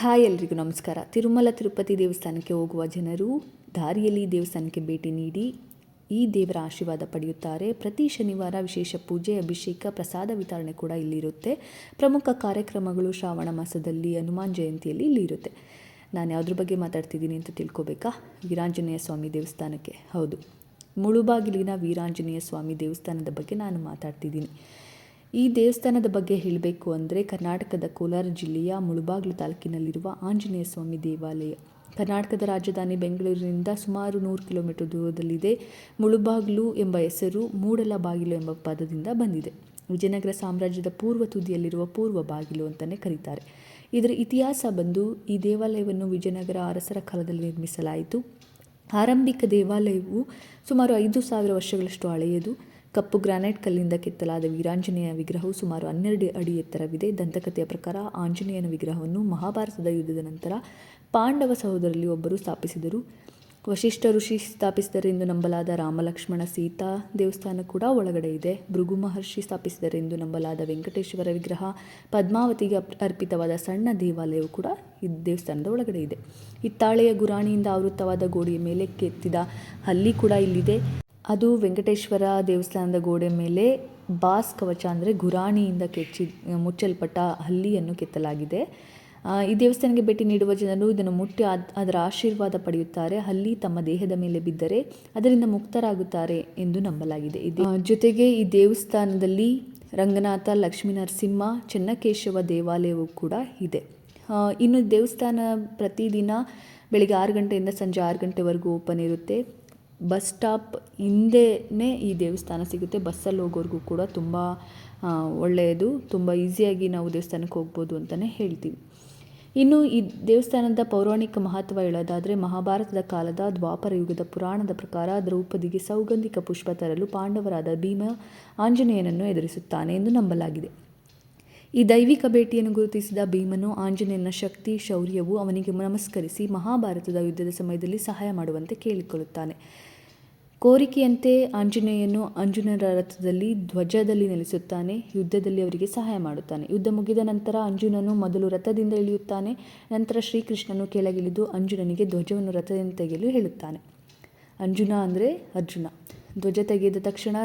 Hi ಎಲ್ರಿಗೂ ನಮಸ್ಕಾರ. ತಿರುಮಲ ತಿರುಪತಿ ದೇವಸ್ಥಾನಕ್ಕೆ ಹೋಗುವ ಜನರು ದಾರಿಯಲ್ಲಿ ದೇವಸ್ಥಾನಕ್ಕೆ ಭೇಟಿ ನೀಡಿ ಈ ದೇವರ ಆಶೀರ್ವಾದ ಪಡೆಯುತ್ತಾರೆ. ಪ್ರತಿ ಶನಿವಾರ ವಿಶೇಷ ಪೂಜೆ, ಅಭಿಷೇಕ, ಪ್ರಸಾದ ವಿತರಣೆ ಕೂಡ ಇಲ್ಲಿರುತ್ತೆ. ಪ್ರಮುಖ ಕಾರ್ಯಕ್ರಮಗಳು ಶ್ರಾವಣ ಮಾಸದಲ್ಲಿ ಹನುಮಾನ್ ಜಯಂತಿಯಲ್ಲಿ ಇಲ್ಲಿ ಇರುತ್ತೆ ನಾನು ಯಾವುದ್ರ ಬಗ್ಗೆ ಮಾತಾಡ್ತಿದ್ದೀನಿ ಅಂತ ತಿಳ್ಕೊಬೇಕಾ? ವೀರಾಂಜನೇಯ ಸ್ವಾಮಿ ದೇವಸ್ಥಾನಕ್ಕೆ. ಹೌದು. ಮುಳುಬಾಗಿಲಿನ ವೀರಾಂಜನೇಯ ಸ್ವಾಮಿ ದೇವಸ್ಥಾನದ ಬಗ್ಗೆ ನಾನು ಮಾತಾಡ್ತಿದ್ದೀನಿ. ಈ ದೇವಸ್ಥಾನದ ಬಗ್ಗೆ ಹೇಳಬೇಕು ಅಂದರೆ ಕರ್ನಾಟಕದ ಕೋಲಾರ ಜಿಲ್ಲೆಯ ಮುಳುಬಾಗ್ಲು ತಾಲೂಕಿನಲ್ಲಿರುವ ಆಂಜನೇಯ ಸ್ವಾಮಿ ದೇವಾಲಯ. ಕರ್ನಾಟಕದ ರಾಜಧಾನಿ ಬೆಂಗಳೂರಿನಿಂದ ಸುಮಾರು ನೂರು ಕಿಲೋಮೀಟರ್ ದೂರದಲ್ಲಿದೆ ಮುಳುಬಾಗಿಲು ಎಂಬ ಹೆಸರು ಮೂಡಲ ಬಾಗಿಲು ಎಂಬ ಪದದಿಂದ ಬಂದಿದೆ. ವಿಜಯನಗರ ಸಾಮ್ರಾಜ್ಯದ ಪೂರ್ವ ತುದಿಯಲ್ಲಿರುವ ಪೂರ್ವ ಬಾಗಿಲು ಅಂತಲೇ ಕರೀತಾರೆ. ಇದರ ಇತಿಹಾಸ ಬಂದು ಈ ದೇವಾಲಯವನ್ನು ವಿಜಯನಗರ ಅರಸರ ಕಾಲದಲ್ಲಿ ನಿರ್ಮಿಸಲಾಯಿತು. ಆರಂಭಿಕ ದೇವಾಲಯವು ಸುಮಾರು ಐದು ಸಾವಿರ ವರ್ಷಗಳಷ್ಟು ಹಳೆಯದು. ಕಪ್ಪು ಗ್ರಾನೈಟ್ ಕಲ್ಲಿಂದ ಕೆತ್ತಲಾದ ವೀರಾಂಜನೇಯ ವಿಗ್ರಹವು ಸುಮಾರು ಹನ್ನೆರಡು ಅಡಿ ಎತ್ತರವಿದೆ. ದಂತಕಥೆಯ ಪ್ರಕಾರ ಆಂಜನೇಯನ ವಿಗ್ರಹವನ್ನು ಮಹಾಭಾರತದ ಯುದ್ಧದ ನಂತರ ಪಾಂಡವ ಸಹೋದರಲ್ಲಿ ಒಬ್ಬರು ಸ್ಥಾಪಿಸಿದರು. ವಶಿಷ್ಠ ಋಷಿ ಸ್ಥಾಪಿಸಿದರೆಂದು ನಂಬಲಾದ ರಾಮಲಕ್ಷ್ಮಣ ಸೀತಾ ದೇವಸ್ಥಾನ ಕೂಡ ಒಳಗಡೆ ಇದೆ. ಭೃಗು ಮಹರ್ಷಿ ಸ್ಥಾಪಿಸಿದರೆಂದು ನಂಬಲಾದ ವೆಂಕಟೇಶ್ವರ ವಿಗ್ರಹ, ಪದ್ಮಾವತಿಗೆ ಅರ್ಪಿತವಾದ ಸಣ್ಣ ದೇವಾಲಯವು ಕೂಡ ಈ ದೇವಸ್ಥಾನದ ಒಳಗಡೆ ಇದೆ. ಹಿತ್ತಾಳೆಯ ಗುರಾಣಿಯಿಂದ ಆವೃತವಾದ ಗೋಡೆಯ ಮೇಲೆ ಕೆತ್ತಿದ ಹಲ್ಲಿ ಕೂಡ ಇಲ್ಲಿದೆ. ಅದು ವೆಂಕಟೇಶ್ವರ ದೇವಸ್ಥಾನದ ಗೋಡೆ ಮೇಲೆ ಬಾಸ್ ಕವಚ ಅಂದರೆ ಗುರಾಣಿಯಿಂದ ಕೆಚ್ಚಿ, ಮುಚ್ಚಲ್ಪಟ್ಟ ಹಲ್ಲಿಯನ್ನು ಕೆತ್ತಲಾಗಿದೆ. ಈ ದೇವಸ್ಥಾನಕ್ಕೆ ಭೇಟಿ ನೀಡುವ ಜನರು ಇದನ್ನು ಮುಟ್ಟಿ ಅದ್- ಅದರ ಆಶೀರ್ವಾದ ಪಡೆಯುತ್ತಾರೆ. ಹಲ್ಲಿ ತಮ್ಮ ದೇಹದ ಮೇಲೆ ಬಿದ್ದರೆ ಅದರಿಂದ ಮುಕ್ತರಾಗುತ್ತಾರೆ ಎಂದು ನಂಬಲಾಗಿದೆ. ಇದು ಜೊತೆಗೆ ಈ ದೇವಸ್ಥಾನದಲ್ಲಿ ರಂಗನಾಥ, ಲಕ್ಷ್ಮೀ ನರಸಿಂಹ, ಚೆನ್ನಕೇಶವ ದೇವಾಲಯವೂ ಕೂಡ ಇದೆ. ಇನ್ನು ದೇವಸ್ಥಾನ ಪ್ರತಿದಿನ ಬೆಳಿಗ್ಗೆ ಆರು ಗಂಟೆಯಿಂದ ಸಂಜೆ ಆರು ಗಂಟೆವರೆಗೂ ಓಪನ್ ಇರುತ್ತೆ. ಬಸ್ ಸ್ಟಾಪ್ ಹಿಂದೆನೇ ಈ ದೇವಸ್ಥಾನ ಸಿಗುತ್ತೆ. ಬಸ್ಸಲ್ಲಿ ಹೋಗೋರ್ಗೂ ಕೂಡ ತುಂಬ ಒಳ್ಳೆಯದು. ತುಂಬ ಈಸಿಯಾಗಿ ನಾವು ದೇವಸ್ಥಾನಕ್ಕೆ ಹೋಗ್ಬೋದು ಅಂತಲೇ ಹೇಳ್ತೀವಿ. ಇನ್ನು ಈ ದೇವಸ್ಥಾನದ ಪೌರಾಣಿಕ ಮಹತ್ವ ಹೇಳೋದಾದರೆ, ಮಹಾಭಾರತದ ಕಾಲದ ದ್ವಾಪರ ಯುಗದ ಪುರಾಣದ ಪ್ರಕಾರ ದ್ರೌಪದಿಗೆ ಸೌಗಂಧಿಕ ಪುಷ್ಪ ತರಲು ಪಾಂಡವರಾದ ಭೀಮ ಆಂಜನೇಯನನ್ನು ಎದುರಿಸುತ್ತಾನೆ ಎಂದು ನಂಬಲಾಗಿದೆ. ಈ ದೈವಿಕ ಭೇಟಿಯನ್ನು ಗುರುತಿಸಿದ ಭೀಮನು ಆಂಜನೇಯನ ಶಕ್ತಿ, ಶೌರ್ಯವು ಅವನಿಗೆ ನಮಸ್ಕರಿಸಿ ಮಹಾಭಾರತದ ಯುದ್ಧದ ಸಮಯದಲ್ಲಿ ಸಹಾಯ ಮಾಡುವಂತೆ ಕೇಳಿಕೊಳ್ಳುತ್ತಾನೆ. ಕೋರಿಕೆಯಂತೆ ಆಂಜನೇಯನು ಅಂಜುನರ ರಥದಲ್ಲಿ ಧ್ವಜದಲ್ಲಿ ನೆಲೆಸುತ್ತಾನೆ, ಯುದ್ಧದಲ್ಲಿ ಅವರಿಗೆ ಸಹಾಯ ಮಾಡುತ್ತಾನೆ. ಯುದ್ಧ ಮುಗಿದ ನಂತರ ಅಂಜುನನು ಮೊದಲು ರಥದಿಂದ ಇಳಿಯುತ್ತಾನೆ, ನಂತರ ಶ್ರೀಕೃಷ್ಣನು ಕೆಳಗಿಳಿದು ಅಂಜುನನಿಗೆ ಧ್ವಜವನ್ನು ರಥದಿಂದ ತೆಗೆಯಲು ಹೇಳುತ್ತಾನೆ. ಅಂಜುನ ಅಂದರೆ ಅರ್ಜುನ. ಧ್ವಜ ತೆಗೆದ ತಕ್ಷಣ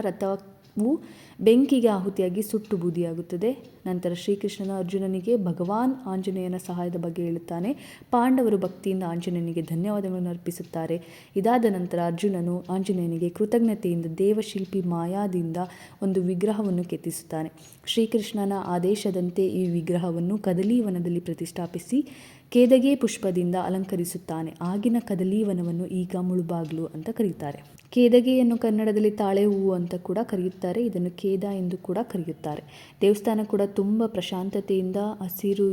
ರಥವು ಬೆಂಕಿಗೆ ಆಹುತಿಯಾಗಿ ಸುಟ್ಟು ಬೂದಿಯಾಗುತ್ತದೆ. ನಂತರ ಶ್ರೀಕೃಷ್ಣನ ಅರ್ಜುನನಿಗೆ, ಭಗವಾನ್ ಆಂಜನೇಯನ ಸಹಾಯದ ಬಗ್ಗೆ ಹೇಳುತ್ತಾನೆ. ಪಾಂಡವರು ಭಕ್ತಿಯಿಂದ ಆಂಜನೇಯನಿಗೆ ಧನ್ಯವಾದಗಳನ್ನು ಅರ್ಪಿಸುತ್ತಾರೆ. ಇದಾದ ನಂತರ ಅರ್ಜುನನು ಆಂಜನೇಯನಿಗೆ ಕೃತಜ್ಞತೆಯಿಂದ ದೇವಶಿಲ್ಪಿ ಮಾಯಾದಿಂದ ಒಂದು ವಿಗ್ರಹವನ್ನು ಕೆತ್ತಿಸುತ್ತಾನೆ. ಶ್ರೀಕೃಷ್ಣನ ಆದೇಶದಂತೆ ಈ ವಿಗ್ರಹವನ್ನು ಕದಲೀವನದಲ್ಲಿ ಪ್ರತಿಷ್ಠಾಪಿಸಿ ಕೇದಗೆ ಪುಷ್ಪದಿಂದ ಅಲಂಕರಿಸುತ್ತಾನೆ. ಆಗಿನ ಕದಲೀವನವನ್ನು ಈಗ ಮುಳುಬಾಗ್ಲು ಅಂತ ಕರೆಯುತ್ತಾರೆ ಕೇದಗೆಯನ್ನು ಕನ್ನಡದಲ್ಲಿ ತಾಳೆ ಹೂವು ಅಂತ ಕೂಡ ಕರೆಯುತ್ತಾರೆ. ಇದನ್ನು ಕೇದ ಎಂದು ಕೂಡ ಕರೆಯುತ್ತಾರೆ. ದೇವಸ್ಥಾನ ಕೂಡ ತುಂಬ ಪ್ರಶಾಂತತೆಯಿಂದ ಹಸಿರು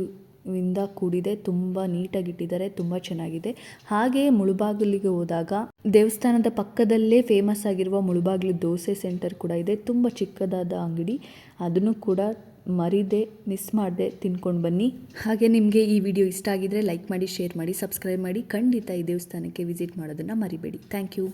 ಇಂದ ಕೂಡಿದೆ. ತುಂಬ ನೀಟಾಗಿಟ್ಟಿದ್ದಾರೆ. ತುಂಬ ಚೆನ್ನಾಗಿದೆ. ಹಾಗೆಯೇ ಮುಳುಬಾಗಿಲಿಗೆ ಹೋದಾಗ ದೇವಸ್ಥಾನದ ಪಕ್ಕದಲ್ಲೇ ಫೇಮಸ್ ಆಗಿರುವ ಮುಳುಬಾಗಿಲು ದೋಸೆ ಸೆಂಟರ್ ಕೂಡ ಇದೆ. ತುಂಬ ಚಿಕ್ಕದಾದ ಅಂಗಡಿ. ಅದನ್ನು ಕೂಡ ಮರಿದೆ ಮಿಸ್ ಮಾಡದೆ ತಿನ್ಕೊಂಡು ಬನ್ನಿ. ಹಾಗೆ ನಿಮಗೆ ಈ ವಿಡಿಯೋ ಇಷ್ಟ ಆಗಿದ್ರೆ ಲೈಕ್ ಮಾಡಿ ಶೇರ್ ಮಾಡಿ ಸಬ್ಸ್ಕ್ರೈಬ್ ಮಾಡಿ. ಖಂಡಿತ ಈ ದೇವಸ್ಥಾನಕ್ಕೆ ವಿಸಿಟ್ ಮಾಡೋದನ್ನು ಮರಿಬೇಡಿ. Thank you